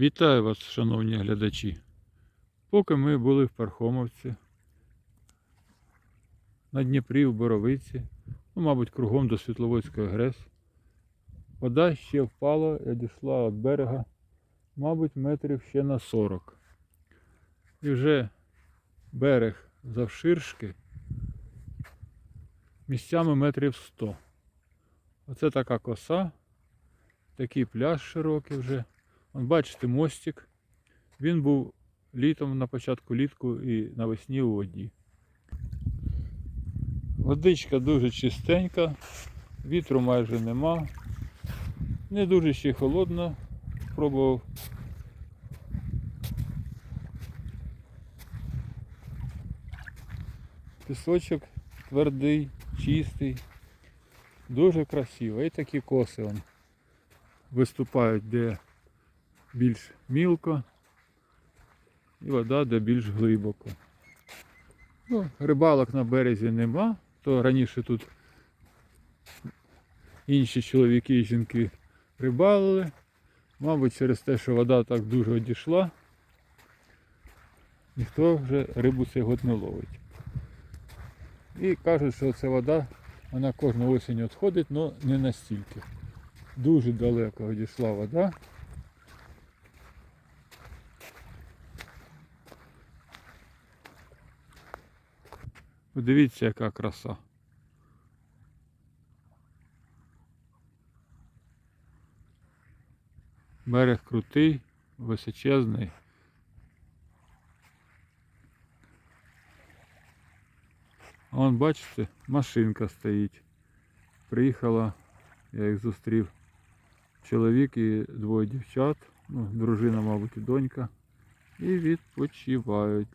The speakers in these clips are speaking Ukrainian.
Вітаю вас, шановні глядачі. Поки ми були в Пархомовці, на Дніпрі, в Боровиці, ну, мабуть, кругом до Світловодської ГРЕС, вода ще впала і дійшла від берега, мабуть, метрів ще на 40. І вже берег завширшки місцями метрів 100. Оце така коса, такий пляж широкий вже. Вон, бачите, мостик. Він був літом на початку літку і навесні у воді. Водичка дуже чистенька, вітру майже нема. Не дуже ще холодно. Пробував. Пісочок твердий, чистий, дуже красиво. І такі коси вон виступають, де більш мілко і вода де більш глибоко. Ну, рибалок на березі нема, то раніше тут інші чоловіки і жінки рибалили. Мабуть, через те, що вода так дуже одійшла, ніхто вже рибу цей год не ловить. І кажуть, що ця вода, вона кожну осінь відходить, але не настільки. Дуже далеко одійшла вода. Подивіться, яка краса. Берег крутий, височезний. А Вон, бачите, машинка стоїть. Приїхала, я їх зустрів. Чоловік і двоє дівчат, ну, дружина, мабуть, і донька. І відпочивають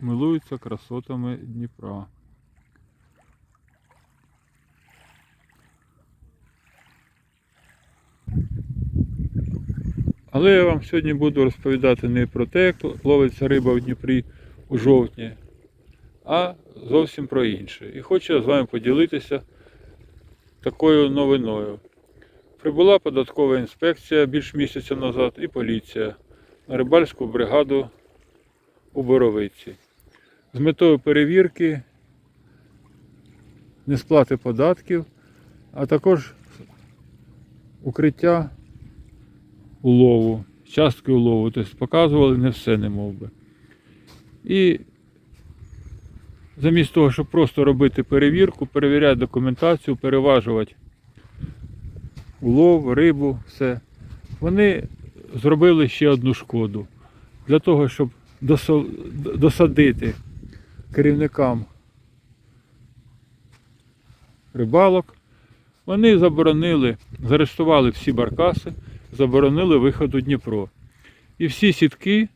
милуються красотами Дніпра. Але я вам сьогодні буду розповідати не про те, як ловиться риба в Дніпрі у жовтні, а зовсім про інше. І хочу з вами поділитися такою новиною. Прибула податкова інспекція більш місяця назад і поліція на рибальську бригаду у Боровиці з метою перевірки несплати податків, а також укриття улову, частки улову, тобто показували не все не мов би. І замість того, щоб просто робити перевірку, перевіряти документацію, переважувати улов, рибу, все, вони зробили ще одну шкоду для того, щоб досадити керівникам рибалок. Вони заборонили, заарештували всі баркаси, заборонили виход у Дніпро. І всі сітки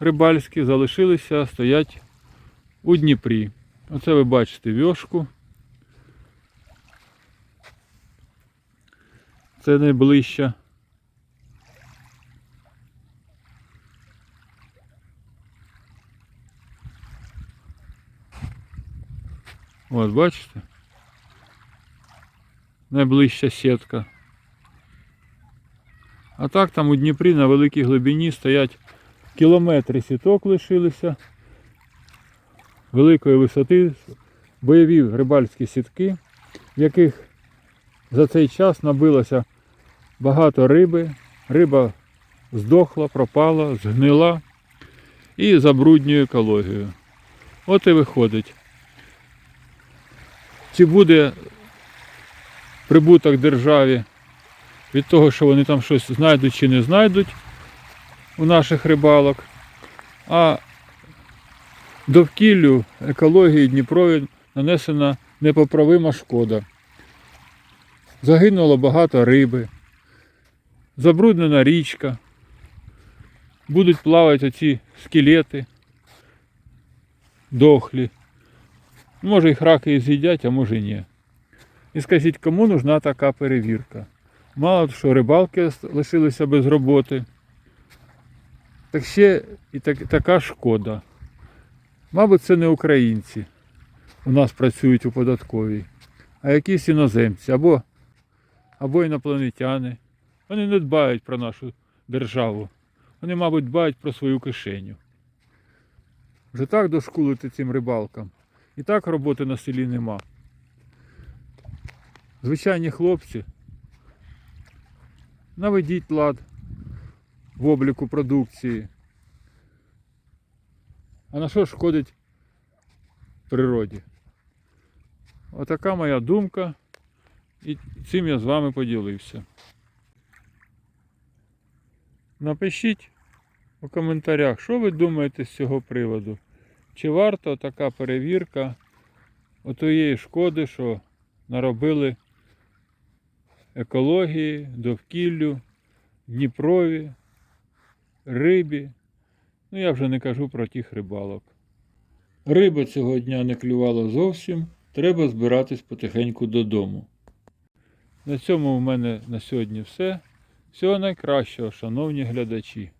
рибальські залишилися стоять у Дніпрі. Оце ви бачите вьошку. Це найближча. От, бачите? Найближча сітка. А так там у Дніпрі на великій глибині стоять кілометри сіток лишилися. Великої висоти бойові рибальські сітки, в яких за цей час набилося багато риби. Риба здохла, пропала, згнила і забруднює екологію. От і виходить. Чи буде прибуток державі від того, що вони там щось знайдуть чи не знайдуть у наших рибалок, а довкіллю екології Дніпрові нанесена непоправима шкода. Загинуло багато риби, забруднена річка, будуть плавати оці скелети дохлі. Може їх раки і з'їдять, а може ні. І скажіть, кому нужна така перевірка? Мало що рибалки лишилися без роботи. Так ще і так, така шкода. Мабуть, це не українці у нас працюють у податковій, а якісь іноземці або, або інопланетяни. Вони не дбають про нашу державу. Вони, мабуть, дбають про свою кишеню. Вже так дошкулити цим рибалкам. І так роботи на селі нема. Звичайні хлопці, наведіть лад в обліку продукції. А на що шкодить природі? Отака моя думка. І цим я з вами поділився. Напишіть у коментарях, що ви думаєте з цього приводу. Чи варто така перевірка отоєї шкоди, що наробили екології, довкіллю, Дніпрові, рибі. Ну я вже не кажу про тих рибалок. Риба цього дня не клювала зовсім, треба збиратись потихеньку додому. На цьому в мене на сьогодні все. Всього найкращого, шановні глядачі.